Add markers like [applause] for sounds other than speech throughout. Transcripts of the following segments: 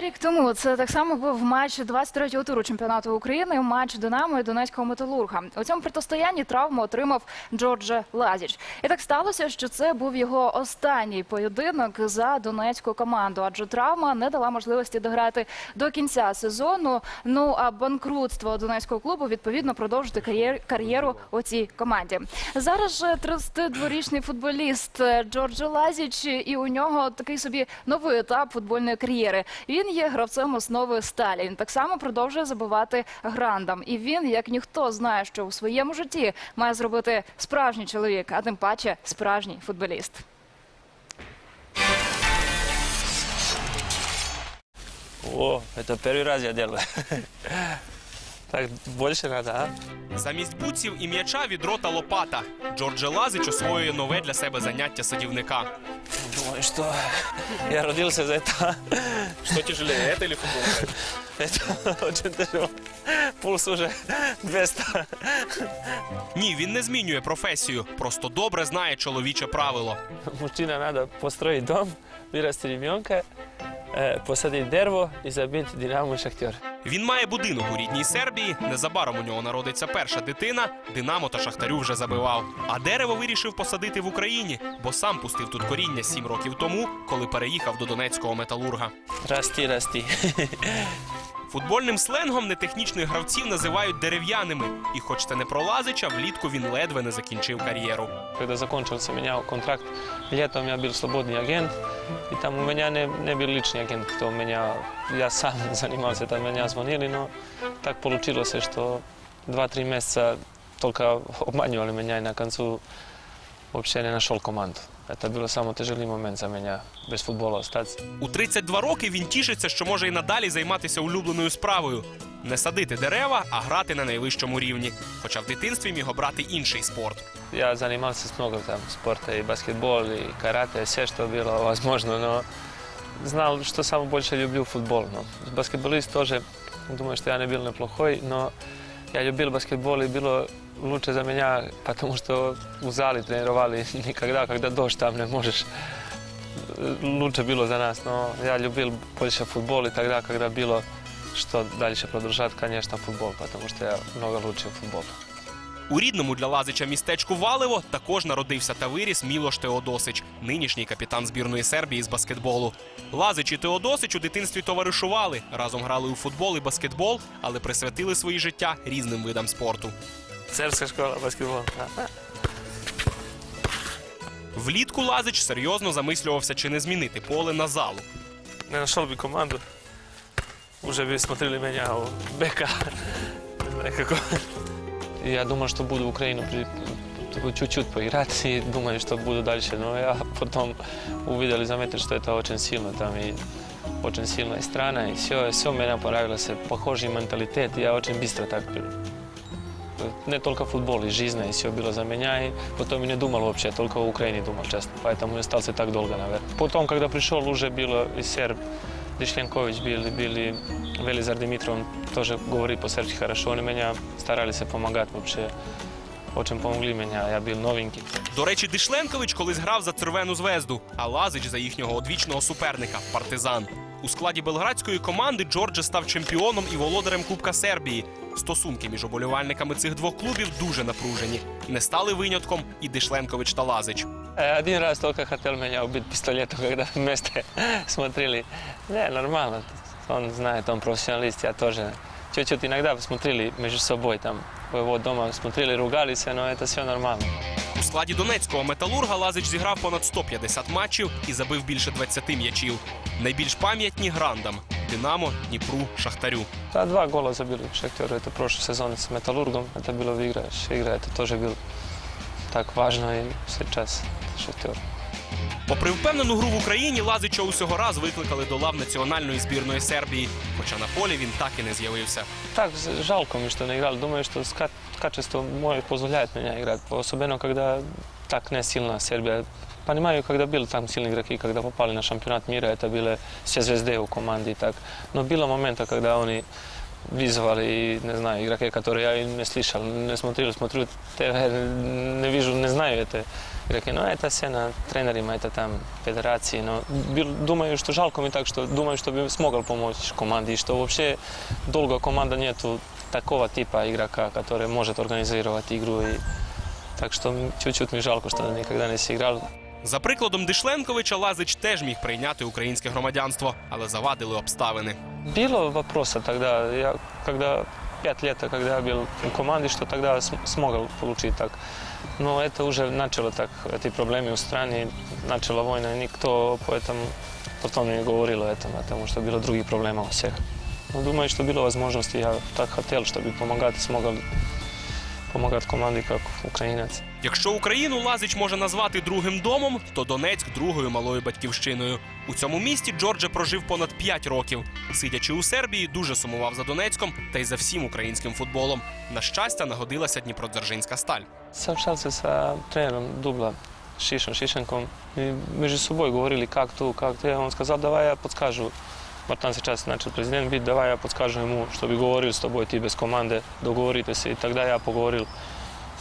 Рік тому це так само був матч 23-го туру чемпіонату України, матч Динамо і Донецького металурга. У цьому протистоянні травму отримав Джордже Лазіч. І так сталося, що це був його останній поєдинок за донецьку команду, адже травма не дала можливості дограти до кінця сезону. Ну а банкрутство донецького клубу відповідно продовжити кар'єр- кар'єру у цій команді. Зараз же 32-річний футболіст Джордже Лазіч, і у нього такий собі новий етап футбольної кар'єри. Він є гравцем основи сталі. Він так само продовжує забивати грандам. І він, як ніхто, знає, що у своєму житті має зробити справжній чоловік, а тим паче справжній футболіст. О, это первый раз я делаю. Так больше надо, а? Замість буців і м'яча відро та лопата. Джордже Лазич освоює нове для себе заняття садівника. Думаю, что я родился за это. Що тяжелее, це чи футбол? Это очень тяжело. Пульс уже 200. Ні, він не змінює професію, просто добре знає чоловіче правило. Мужчина надо построить дом, вырасти ребенка, э, посадить дерево і забити Динамо Шахтер. Він має будинок у рідній Сербії. Незабаром у нього народиться перша дитина. Динамо та Шахтарю вже забивав. А дерево вирішив посадити в Україні, бо сам пустив тут коріння сім років тому, коли переїхав до донецького металурга. Расти, расти. [laughs] Футбольним сленгом нетехнічних гравців називають дерев'яними. І хоч це не про Лазича, влітку він ледве не закінчив кар'єру. Когда закончился у меня контракт, летом я был свободный агент, и там у меня не, не был личный агент, кто меня, я сам [laughs] занимался, там меня звонили, но так получилось, что 2-3 месяца только обманывали меня, и на концу вообще не нашел команду. Это был самый тяжелый момент за меня, без футбола остаться. У 32 роки він тішиться, що може і надалі займатися улюбленою справою. Не садити дерева, а грати на найвищому рівні. Хоча в дитинстві міг обрати інший спорт. Я занимался с много там спорта, и баскетбол, и карате, все, что было возможно, но знал, что самое больше люблю футбол. Но баскетболист тоже, думаю, что я не был неплохой, но я любил баскетбол, и было лучше за меня, потому что в зале тренировали [laughs] никогда, когда дождь там не можешь. Лучше было за нас, но я любил больше футбол, и тогда, когда было что дальше продолжать, конечно, футбол, потому что я много лучше футбол. У рідному для Лазича містечку Валево також народився та виріс Мілош Теодосич, нинішній капітан збірної Сербії з баскетболу. Лазич і Теодосич у дитинстві товаришували, разом грали у футбол і баскетбол, але присвятили свої життя різним видам спорту. Сербская школа баскетбола. да. Влітку Лазич серйозно замислювався, чи не змінити поле на залу. Не нашел бы команду, уже бы смотрели меня у Бека. Не знаю, какого. Я думал, что буду в Украину при- чуть-чуть поиграть и думаю, что буду дальше. Но я потом увидел и заметил, что это очень сильно там и очень сильная страна. И все, все мне понравилось, похожий менталитет. Я очень быстро так был. Не только футбол, и жизнь, и все было за меня. И потом и не думал вообще, только о Украине думал, честно. Поэтому и остался так долго, наверное. Потом, когда пришел, уже было и серб, Дишленкович был, были Велизар Димитров, он тоже говорит по-сербски хорошо. Они меня старались помогать вообще. Очень помогли меня, я был новенький. До речі, Дишленкович колись грав за Цервену звезду, а Лазич за їхнього одвічного суперника партизан. У складі белградської команди Джордже став чемпіоном і володарем Кубка Сербії. Стосунки між оболівальниками цих двох клубів дуже напружені. Не стали винятком і Дишленкович та Лазич. Э, Один раз только хотел меня убить пистолетом, когда вместе смотрели. Не, нормально. Он знает, он профессионалист, я тоже. Чуть-чуть иногда смотрели между собой, там, в его дома смотрели, ругались, но это все нормально. У складі донецького металурга Лазич зіграв понад 150 матчів і забив більше 20 м'ячів. Найбільш пам'ятні грандам Динамо, Дніпру, Шахтарю. Да, два гола забили Шахтеру, это прошлый сезон с Металлургом, это было в игре, игра, это тоже был так важно и сейчас Шахтер. Попри впевнену гру в Україні, Лазича усього раз викликали до лав національної збірної Сербії. Хоча на полі він так і не з'явився. Так, з- жалко мне, что не играл. Думаю, что ска- качество мое позволяет меня играть. Особенно, когда так не сильна Сербия. Понимаю, когда были там сильные игроки, когда попали на чемпионат мира, это были все звезды у команды. и Так. Но было момента, когда они вызывали, и, не знаю, игроки, которые я и не слышал, не смотрел, смотрю ТВ, не вижу, не знаю это. I rekli, no это sve na trenerima, это там federaciji, no bil- думаю, što žalko mi tak, što думаю, što bi smogao pomoći komandi, što uopće долго команда нету такого типа игрока, который может организовать игру. И... Так что м, чуть-чуть мне жалко, что никогда не сыграл. За прикладом Дишленковича Лазич теж міг прийняти українське громадянство, але завадили обставини. Было вопроса тогда, я когда пять лет, когда я был в команде, что тогда см- смог получить так. Но это уже начало так, эти проблемы в стране, начала война, никто по этому потом не говорил о этом, потому что было другие проблемы у всех. Но думаю, что было возможности, я так хотел, чтобы помогать, смог помогать команде как украинец. Якщо Україну Лазич може назвати другим домом, то Донецьк другою малою батьківщиною. У цьому місті Джордже прожив понад 5 років. Сидячи у Сербії, дуже сумував за Донецьком та й за всім українським футболом. На щастя, нагодилася Дніпродзержинська сталь. Сообщался sa trenerom Dubla, Šišom, Šišenkom. I među собой говорили, как tu, как tu. Он сказал, давай я подскажу. Мартан сейчас начал президент быть, давай я подскажу ему, чтобы говорил с тобой, ты без команды, договоритесь. И тогда я поговорил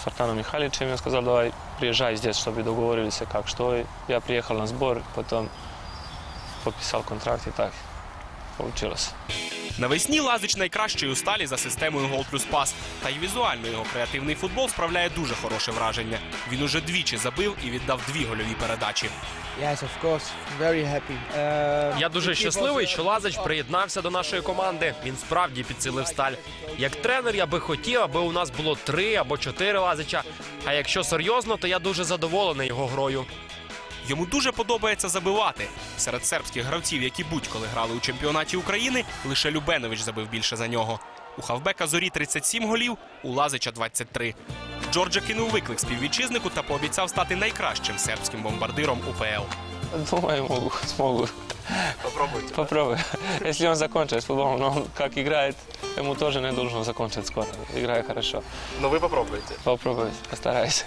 с Артаном Михайловичем, и он сказал, давай приезжай здесь, чтобы договорились, как что. И я приехал на сбор, потом подписал контракт, и так получилось. Навесні Лазич найкращий у сталі за системою гол плюс пас. Та й візуально його креативний футбол справляє дуже хороше враження. Він уже двічі забив і віддав дві гольові передачі. Yes, of course. Very happy. Uh, Я дуже щасливий, що Лазич приєднався до нашої команди. Він справді підсилив сталь. Як тренер, я би хотів, аби у нас було три або чотири Лазича. А якщо серйозно, то я дуже задоволений його грою. Йому дуже подобається забивати. Серед сербських гравців, які будь-коли грали у чемпіонаті України, лише Любенович забив більше за нього. У Хавбека зорі 37 голів, у Лазича 23. Джорджа кинув виклик співвітчизнику та пообіцяв стати найкращим сербським бомбардиром УПЛ. Думаю, могу, смогу. Попробуйте. Попробуй. Если он закончит с футболом, но он как играет, ему тоже не должен закончить скоро. Играет хорошо. Ну ви попробуйте. Попробуй, постарайся.